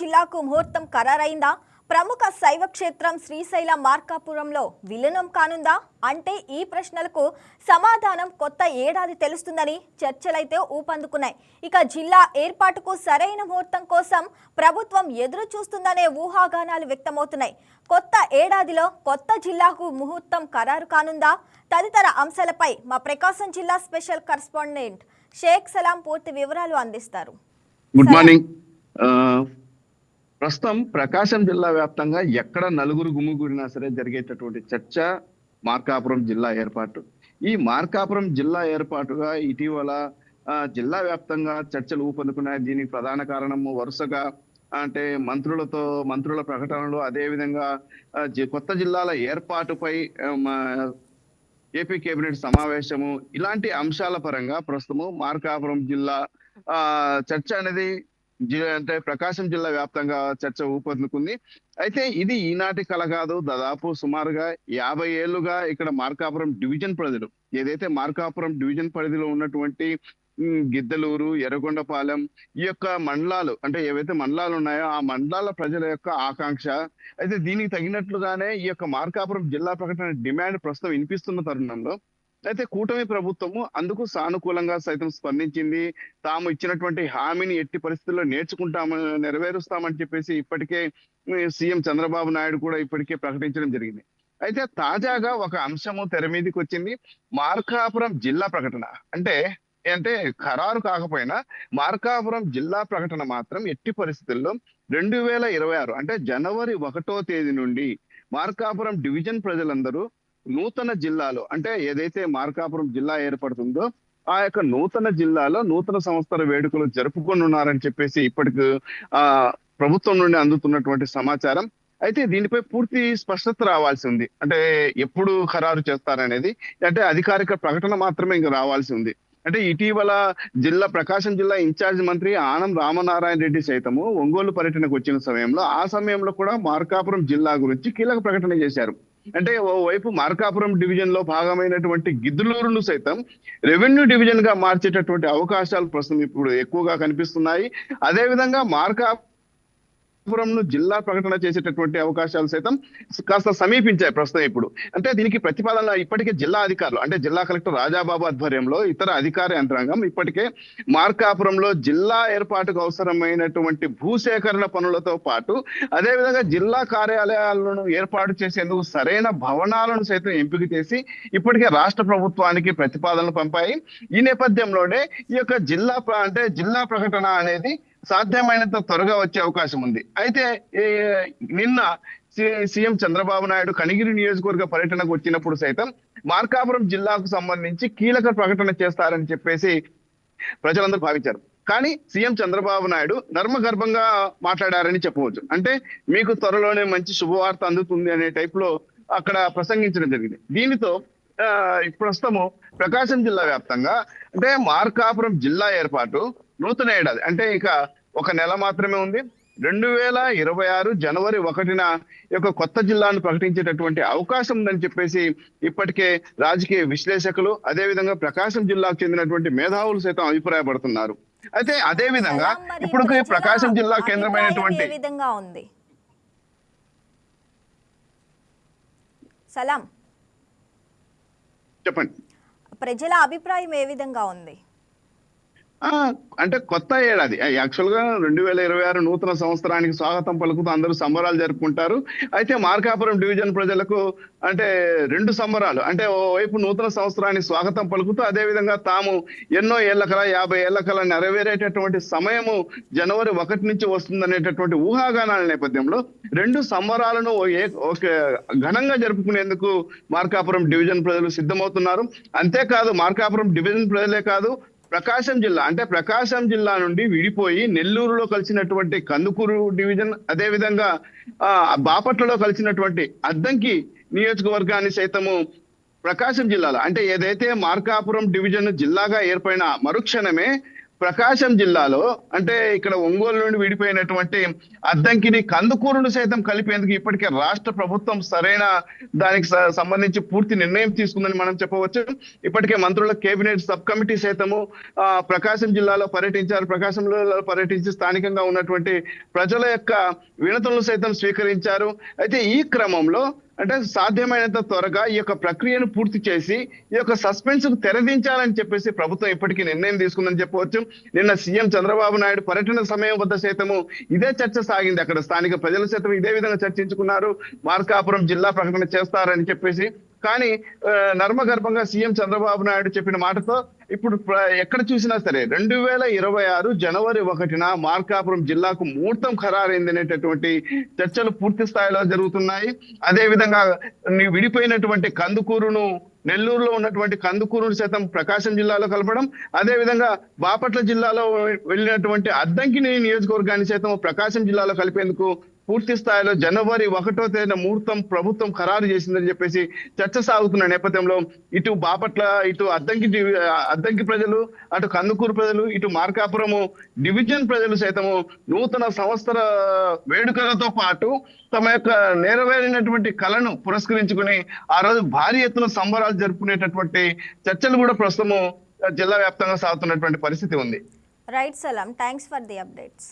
జిల్లాకు ముహూర్తం ఖరారైందా? ప్రముఖ శైవ క్షేత్రం శ్రీశైల మార్కాపురంలో విలీనం కానుందా? అంటే ఈ ప్రశ్నలకు సమాధానం కొత్త ఏడాది తెలుస్తుందని చర్చలైతే ఊపందుకున్నాయి. ఇక జిల్లా ఏర్పాటుకు సరైన ముహూర్తం కోసం ప్రభుత్వం ఎదురు చూస్తుందనే ఊహాగానాలు వ్యక్తమవుతున్నాయి. కొత్త ఏడాదిలో కొత్త జిల్లాకు ముహూర్తం ఖరారు కానుందా? తదితర అంశాలపై మా ప్రకాశం జిల్లా స్పెషల్ కరస్పాండెంట్ షేక్ సలాం పూర్తి వివరాలు అందిస్తారు. Good morning. ప్రస్తుతం ప్రకాశం జిల్లా వ్యాప్తంగా ఎక్కడ నలుగురు గుమ్మిగూడినా సరే జరిగేటటువంటి చర్చ మార్కాపురం జిల్లా ఏర్పాటు. ఈ మార్కాపురం జిల్లా ఏర్పాటుగా ఇటీవల జిల్లా వ్యాప్తంగా చర్చలు ఊపందుకున్నాయి. దీనికి ప్రధాన కారణము వరుసగా అంటే మంత్రులతో మంత్రుల ప్రకటనలు అదేవిధంగా జి- కొత్త జిల్లాల ఏర్పాటుపై మా- ఏపీ కేబినెట్ సమావేశము ఇలాంటి అంశాల పరంగా ప్రస్తుతము మార్కాపురం జిల్లా ఆ చర్చ అనేది అంటే ప్రకాశం జిల్లా వ్యాప్తంగా చర్చ ఊపందుకుంది. అయితే ఇది ఈనాటి కళ కాదు. దాదాపు సుమారుగా యాభై ఏళ్ళుగా ఇక్కడ మార్కాపురం డివిజన్ ప్రజలు ఏదైతే మార్కాపురం డివిజన్ పరిధిలో ఉన్నటువంటి గిద్దలూరు ఎర్రగొండపాలెం ఈ యొక్క మండలాలు అంటే ఏవైతే మండలాలు ఉన్నాయో ఆ మండలాల ప్రజల యొక్క ఆకాంక్ష అయితే దీనికి తగినట్లుగానే ఈ యొక్క మార్కాపురం జిల్లా ప్రకటన డిమాండ్ ప్రస్తుతం వినిపిస్తున్న తరుణంలో అయితే కూటమి ప్రభుత్వము అందుకు సానుకూలంగా సైతం స్పందించింది. తాము ఇచ్చినటువంటి హామీని ఎట్టి పరిస్థితుల్లో నేర్చుకుంటామని నెరవేరుస్తామని చెప్పేసి ఇప్పటికే సీఎం చంద్రబాబు నాయుడు కూడా ఇప్పటికే ప్రకటించడం జరిగింది. అయితే తాజాగా ఒక అంశము తెర మీదకి వచ్చింది. మార్కాపురం జిల్లా ప్రకటన. అంటే అంటే ఖరారు కాకపోయినా మార్కాపురం జిల్లా ప్రకటన మాత్రం ఎట్టి పరిస్థితుల్లో రెండు వేల ఇరవై ఆరు అంటే జనవరి ఒకటో తేదీ నుండి మార్కాపురం డివిజన్ ప్రజలందరూ నూతన జిల్లాలో అంటే ఏదైతే మార్కాపురం జిల్లా ఏర్పడుతుందో ఆ యొక్క నూతన జిల్లాలో నూతన సంవత్సర వేడుకలు జరుపుకొనున్నారని చెప్పేసి ఇప్పటికి ఆ ప్రభుత్వం నుండి అందుతున్నటువంటి సమాచారం. అయితే దీనిపై పూర్తి స్పష్టత రావాల్సి ఉంది. అంటే ఎప్పుడు ఖరారు చేస్తారనేది. అంటే అధికారిక ప్రకటన మాత్రమే ఇంకా రావాల్సి ఉంది. అంటే ఇటీవల జిల్లా ప్రకాశం జిల్లా ఇన్ఛార్జ్ మంత్రి ఆనం రామనారాయణ రెడ్డి సైతము ఒంగోలు పర్యటనకు వచ్చిన సమయంలో ఆ సమయంలో కూడా మార్కాపురం జిల్లా గురించి కీలక ప్రకటన చేశారు. అంటే ఓవైపు మార్కాపురం డివిజన్లో భాగమైనటువంటి గిద్దులూరును సైతం రెవెన్యూ డివిజన్గా మార్చేటటువంటి అవకాశాలు ప్రస్తుతం ఇప్పుడు ఎక్కువగా కనిపిస్తున్నాయి. అదే విధంగా మార్కాపురం జిల్లా ప్రకటన చేసేటటువంటి అవకాశాలు సైతం కాస్త సమీపించాయి ప్రస్తుతం ఇప్పుడు. అంటే దీనికి ప్రతిపాదన ఇప్పటికే జిల్లా అధికారులు అంటే జిల్లా కలెక్టర్ రాజాబాబు ఆధ్వర్యంలో ఇతర అధికార యంత్రాంగం ఇప్పటికే మార్కాపురంలో జిల్లా ఏర్పాటుకు అవసరమైనటువంటి భూసేకరణ పనులతో పాటు అదేవిధంగా జిల్లా కార్యాలయాలను ఏర్పాటు చేసేందుకు సరైన భవనాలను సైతం ఎంపిక చేసి ఇప్పటికే రాష్ట్ర ప్రభుత్వానికి ప్రతిపాదనలు పంపాయి. ఈ నేపథ్యంలోనే ఈ యొక్క జిల్లా అంటే జిల్లా ప్రకటన అనేది సాధ్యమైనంత త్వరగా వచ్చే అవకాశం ఉంది. అయితే నిన్న సి- సీఎం చంద్రబాబు నాయుడు కనిగిరి నియోజకవర్గ పర్యటనకు వచ్చినప్పుడు సైతం మార్కాపురం జిల్లాకు సంబంధించి కీలక ప్రకటన చేస్తారని చెప్పేసి ప్రజలందరూ భావించారు. కానీ సీఎం చంద్రబాబు నాయుడు నర్మగర్భంగా మాట్లాడారని చెప్పవచ్చు. అంటే మీకు త్వరలోనే మంచి శుభవార్త అందుతుంది అనే టైప్లో అక్కడ ప్రసంగించడం జరిగింది. దీనితో ఆ, ప్రస్తుతము ప్రకాశం జిల్లా వ్యాప్తంగా అంటే మార్కాపురం జిల్లా ఏర్పాటు నూతన ఏడాది. అంటే ఇక ఒక నెల మాత్రమే ఉంది. రెండు వేల ఇరవై ఆరు జనవరి ఒకటిన యొక్క కొత్త జిల్లాను ప్రకటించేటటువంటి అవకాశం ఉందని చెప్పేసి ఇప్పటికే రాజకీయ విశ్లేషకులు అదే విధంగా ప్రకాశం జిల్లాకు చెందినటువంటి మేధావులు సైతం అభిప్రాయపడుతున్నారు. అయితే అదే విధంగా ఇప్పుడు ప్రకాశం జిల్లా కేంద్రమైనటువంటి విధంగా ఉంది? సలాం. చెప్పండి. ప్రజల అభిప్రాయం ఏ విధంగా ఉంది? అంటే కొత్త ఏడాది. యాక్చువల్గా రెండు వేల ఇరవై ఆరు నూతన సంవత్సరానికి స్వాగతం పలుకుతూ అందరూ సంబరాలు జరుపుకుంటారు. అయితే మార్కాపురం డివిజన్ ప్రజలకు అంటే రెండు సంబరాలు. అంటే ఓవైపు నూతన సంవత్సరానికి స్వాగతం పలుకుతూ అదే విధంగా తాము ఎన్నో ఏళ్ళ కల యాభై ఏళ్ళ కల నెరవేరేటటువంటి సమయము జనవరి ఒకటి నుంచి వస్తుందనేటటువంటి ఊహాగానాల నేపథ్యంలో రెండు సంబరాలను ఓ ఏ- ఒక ఘనంగా జరుపుకునేందుకు మార్కాపురం డివిజన్ ప్రజలు సిద్ధమవుతున్నారు. అంతేకాదు మార్కాపురం డివిజన్ ప్రజలే కాదు ప్రకాశం జిల్లా అంటే ప్రకాశం జిల్లా నుండి విడిపోయి నెల్లూరులో కలిసినటువంటి కందుకూరు డివిజన్ అదే విధంగా ఆ బాపట్లలో కలిసినటువంటి అద్దంకి నియోజకవర్గాన్ని సైతము ప్రకాశం జిల్లాలో అంటే ఏదైతే మార్కాపురం డివిజన్ జిల్లాగా ఏర్పడిన మరుక్షణమే ప్రకాశం జిల్లాలో అంటే ఇక్కడ ఒంగోలు నుండి విడిపోయినటువంటి అద్దంకిని కందుకూరును సైతం కలిపేందుకు ఇప్పటికే రాష్ట్ర ప్రభుత్వం సరైన దానికి సంబంధించి పూర్తి నిర్ణయం తీసుకుందని మనం చెప్పవచ్చు. ఇప్పటికే మంత్రుల కేబినెట్ సబ్ కమిటీ సైతము ప్రకాశం జిల్లాలో పర్యటించారు. ప్రకాశంలో పర్యటించి స్థానికంగా ఉన్నటువంటి ప్రజల యొక్క వినతులను సైతం స్వీకరించారు. అయితే ఈ క్రమంలో అంటే సాధ్యమైనంత త్వరగా ఈ యొక్క ప్రక్రియను పూర్తి చేసి ఈ యొక్క సస్పెన్స్కు తెరదించాలని చెప్పేసి ప్రభుత్వం ఇప్పటికీ నిర్ణయం తీసుకుందని చెప్పవచ్చు. నిన్న సీఎం చంద్రబాబు నాయుడు పర్యటన సమయం వద్ద సైతము ఇదే చర్చ సాగింది. అక్కడ స్థానిక ప్రజల సైతం ఇదే విధంగా చర్చించుకున్నారు. మార్కాపురం జిల్లా ప్రకటన చేస్తారని చెప్పేసి కానీ నర్మగర్భంగా సీఎం చంద్రబాబు నాయుడు చెప్పిన మాటతో ఇప్పుడు ఎక్కడ చూసినా సరే రెండు వేల ఇరవై ఆరు జనవరి ఒకటిన మార్కాపురం జిల్లాకు ముహూర్తం ఖరారైంది అనేటటువంటి చర్చలు పూర్తి స్థాయిలో జరుగుతున్నాయి. అదే విధంగా విడిపోయినటువంటి కందుకూరును నెల్లూరులో ఉన్నటువంటి కందుకూరును సైతం ప్రకాశం జిల్లాలో కలపడం అదే విధంగా బాపట్ల జిల్లాలో వెళ్ళినటువంటి అద్దంకిని నియోజకవర్గాన్ని సైతం ప్రకాశం జిల్లాలో కలిపేందుకు పూర్తి స్థాయిలో జనవరి ఒకటో తేదీన ముహూర్తం ప్రభుత్వం ఖరారు చేసిందని చెప్పేసి చర్చ సాగుతున్న నేపథ్యంలో ఇటు బాపట్ల ఇటు అద్దంకి అద్దంకి ప్రజలు అటు కందుకూరు ప్రజలు ఇటు మార్కాపురము డివిజన్ ప్రజలు సైతము నూతన సంవత్సర వేడుకలతో పాటు తమ యొక్క నెరవేరినటువంటి కళను పురస్కరించుకుని ఆ రోజు భారీ ఎత్తున సంబరాలు జరుపుకునేటటువంటి చర్చలు కూడా ప్రస్తుతము జిల్లా వ్యాప్తంగా సాగుతున్నటువంటి పరిస్థితి ఉంది. రైట్ సలాం థ్యాంక్స్ ఫర్ ది అప్డేట్స్.